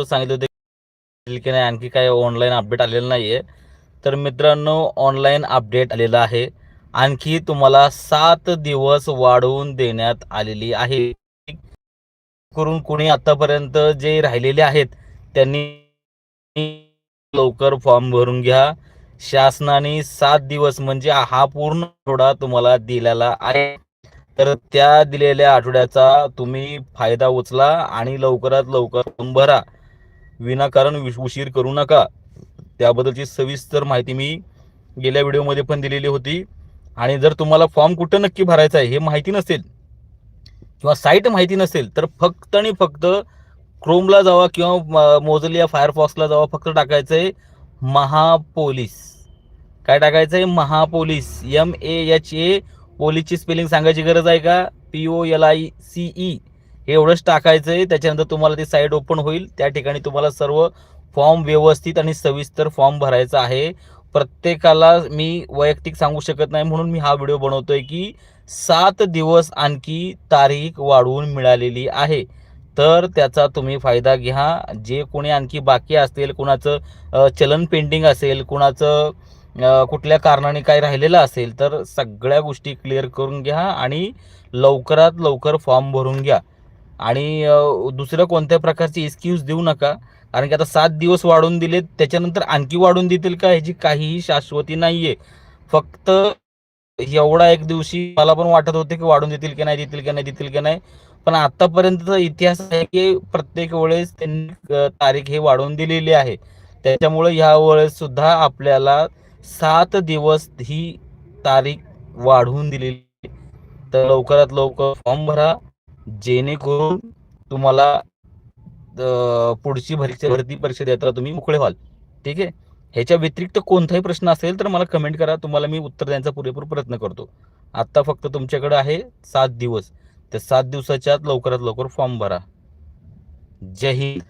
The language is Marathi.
सांगितलं होते की नाही आणखी काय ऑनलाईन अपडेट आलेलं नाही आहे तर मित्रांनो ऑनलाईन अपडेट आलेलं आहे. आणखी तुम्हाला सात दिवस वाढवून देण्यात आलेली आहे. करून कोणी आतापर्यंत जे राहिलेले आहेत त्यांनी लवकर फॉर्म भरून घ्या. शासनाने सात दिवस म्हणजे हा पूर्ण आठवडा तुम्हाला दिलेला आहे. तर त्या दिलेल्या आठवड्याचा तुम्ही फायदा उचला आणि लवकरात लवकर फॉर्म भरा. विनाकारण उशीर करू नका. त्याबद्दलची सविस्तर माहिती मी गेल्या व्हिडिओमध्ये पण दिलेली होती. आणि जर तुम्हाला फॉर्म कुठं नक्की भरायचा आहे हे माहिती नसेल किंवा साईट माहिती नसेल तर फक्त आणि फक्त क्रोमला जावा किंवा म- या फायरफॉक्सला जावा फक्त टाकायचं आहे महापोलीस. काय टाकायचं आहे Mahapolice M A H A पोलीसची spelling सांगायची गरज आहे का? P O L I C E हे एवढंच टाकायचं आहे त्याच्यानंतर तुम्हाला ती साईट ओपन होईल. त्या ठिकाणी तुम्हाला सर्व फॉर्म व्यवस्थित आणि सविस्तर फॉर्म भरायचा आहे. प्रत्येकाला मी वैयक्तिक सांगू शकत नाही. म्हणून मी हा व्हिडिओ बनवतोय की सात दिवस आणखी तारीख वाढवून मिळालेली आहे. तर त्याचा तुम्ही फायदा घ्या. जे कोणी आणखी बाकी असतील कुणाचं चलन पेंडिंग असेल कुणाचं कुठल्या कारणाने काय राहिलेलं असेल तर सगळ्या गोष्टी क्लिअर करून घ्या आणि लवकरात लवकर फॉर्म भरून घ्या. आणि दुसरं कोणत्या प्रकारची एक्सक्यूज देऊ नका. कारण की आता सात दिवस वाढवून दिलेत त्याच्यानंतर आणखी वाढवून देतील का ह्याची काहीही शाश्वती नाही आहे फक्त एवढा एक दिवशी मला पण वाटत होते की वाढून देतील की नाही देतील की नाही देतील की नाही. पण आतापर्यंतचा इतिहास आहे की प्रत्येक वेळेस त्यांनी तारीख हे वाढवून दिलेली आहे. त्याच्यामुळे ह्या वेळेस सुद्धा आपल्याला सात दिवस ही तारीख वाढवून दिलेली तर लवकरात लवकर फॉर्म भरा. जेणेकरून तुम्हाला पुढची भरती भरती परीक्षा देता तुम्ही मोकळे व्हाल. ठीक आहे? ह्याच्या व्यतिरिक्त कोणताही प्रश्न असेल तर मला कमेंट करा. तुम्हाला मी उत्तर द्यायचा पुरेपूर प्रयत्न करतो. आत्ता फक्त तुमच्याकडे आहे सात दिवस. त्या सात दिवसाच्या आत लवकरात लवकर फॉर्म भरा. जय हिंद.